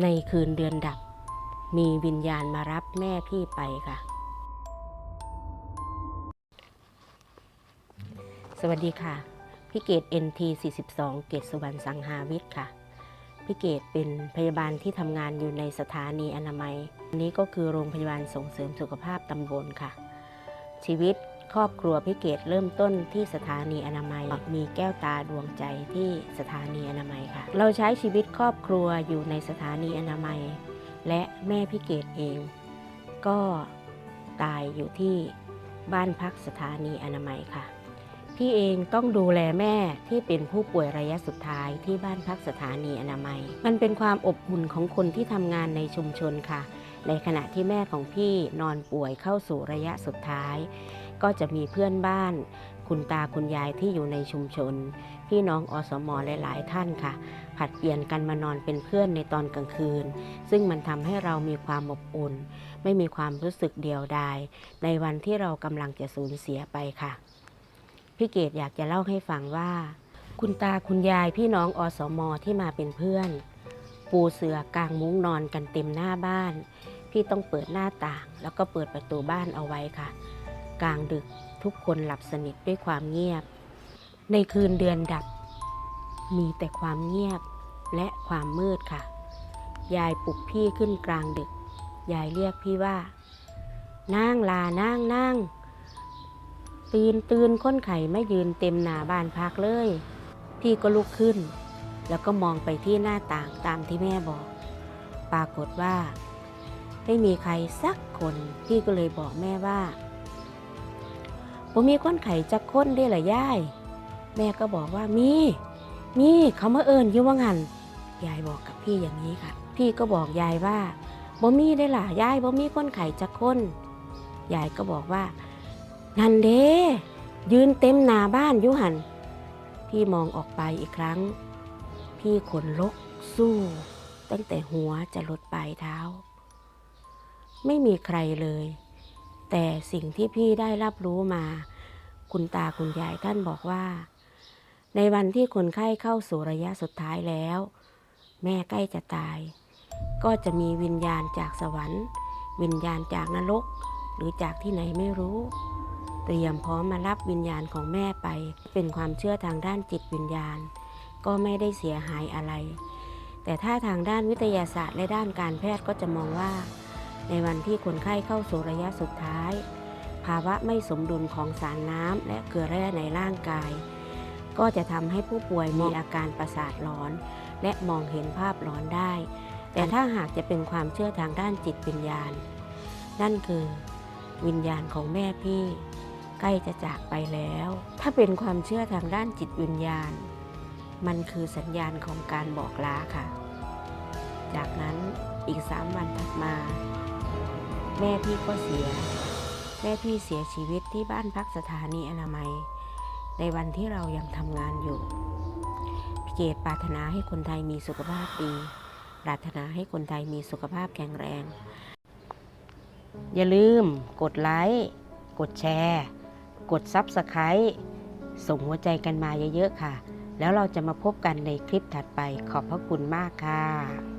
ในคืนเดือนดับ มีวิญญาณมารับแม่พี่ไปค่ะ สวัสดีค่ะ พี่เกด NT 42 เกตสุวรรณสังหาวิทย์ค่ะ พี่เกดเป็นพยาบาลที่ทำงานอยู่ในสถานีอนามัยนนี้ก็คือโรงพยาบาลส่งเสริมสุขภาพตำบลค่ะ ชีวิต ครอบครัวพี่เกดเริ่มต้นที่สถานีอนามัย มีแก้วตาดวงใจที่สถานีอนามัยค่ะ เราใช้ชีวิตครอบครัวอยู่ในสถานีอนามัย และแม่พี่เกดเอง ก็ตายอยู่ที่บ้านพักสถานีอนามัยค่ะ พี่เองต้องดูแลแม่ที่เป็นผู้ป่วยระยะสุดท้ายที่บ้านพักสถานีอนามัย มันเป็นความอบอุ่นของคนที่ทำงานในชุมชนค่ะ ในขณะที่แม่ของพี่นอนป่วยเข้าสู่ระยะสุดท้าย ก็จะมีเพื่อนบ้าน คุณตาคุณยายที่อยู่ในชุมชน พี่น้องอสมอหลาย ๆ ท่านค่ะ ผัดเปลี่ยนกันมานอนเป็นเพื่อนในตอนกลางคืน ซึ่งมันทำให้เรามีความอบอุ่น ไม่มีความรู้สึกเดียวดาย ในวันที่เรากำลังจะสูญเสียไปค่ะพี่เกดอยากจะเล่าให้ฟังว่า คุณตาคุณยายพี่น้องอสมอที่มาเป็นเพื่อน ปูเสือกางมุ้งนอนกันเต็มหน้าบ้าน พี่ต้องเปิดหน้าต่าง แล้วก็เปิดประตูบ้านเอาไว้ค่ะ กลางดึกทุกคนหลับสนิทด้วยความเงียบ ในคืนเดือนดับ มีแต่ความเงียบและความมืดค่ะ ยายปลุกพี่ขึ้นกลางดึก ยายเรียกพี่ว่า นั่งลานั่งนั่งตื่นตื่นค้นไข่ไม่ยืนเต็มหน้าบ้านพักเลย พี่ก็ลุกขึ้น แล้วก็มองไปที่หน้าต่างตามที่แม่บอก ปรากฏว่า ไม่มีใครสักคนพี่ก็เลยบอกแม่ว่าผมมีก้นไข่จักค้นได้หรอย่าย แม่ก็บอกว่ามีมีเขามาเอิญอยู่ว่างันยายบอกกับพี่อย่างนี้ค่ะ พี่ก็บอกยายว่าบ่มีได้หล่ะยายบ่มีก้นไข่จักค้นยายก็บอกว่านั่นเด้ยืนเต็มหน้าบ้านยุหัน พี่มองออกไปอีกครั้ง พี่ขนลกสู้ ตั้งแต่หัวจะลดปลายเท้า ไม่มีใครเลย แต่สิ่งที่พี่ได้รับรู้มา คุณตาคุณยายท่านบอกว่า ในวันที่คนไข้เข้าสู่ระยะสุดท้ายแล้ว แม่ใกล้จะตาย ก็จะมีวิญญาณจากสวรรค์ วิญญาณจากนรก หรือจากที่ไหนไม่รู้เตรียมพร้อมมารับวิญญาณของแม่ไป เป็นความเชื่อทางด้านจิตวิญญาณ ก็ไม่ได้เสียหายอะไร แต่ถ้าทางด้านวิทยาศาสตร์และด้านการแพทย์ก็จะมองว่า ในวันที่คนไข้เข้าสู่ระยะสุดท้าย ภาวะไม่สมดุลของสารน้ำและเกลือแร่ในร่างกาย ก็จะทำให้ผู้ป่วยมีอาการประสาทหลอน และมองเห็นภาพหลอนได้ แต่ถ้าหากจะเป็นความเชื่อทางด้านจิตวิญญาณ นั่นคือ วิญญาณของแม่พี่ใกล้จะจากไปแล้ว ถ้าเป็นความเชื่อทางด้านจิตวิญญาณ มันคือสัญญาณของการบอกลาค่ะ จากนั้นอีกสามวันถัดมา แม่พี่ก็เสีย แม่พี่เสียชีวิตที่บ้านพักสถานีอนามัย ในวันที่เรายังทำงานอยู่พี่เกดปรารถนาให้คนไทยมีสุขภาพดี ปรารถนาให้คนไทยมีสุขภาพแข็งแรง อย่าลืมกดไลค์กดแชร์ กดซับสไครต์ส่งหัวใจกันมาเยอะๆค่ะ แล้วเราจะมาพบกันในคลิปถัดไปขอบพระคุณมากค่ะ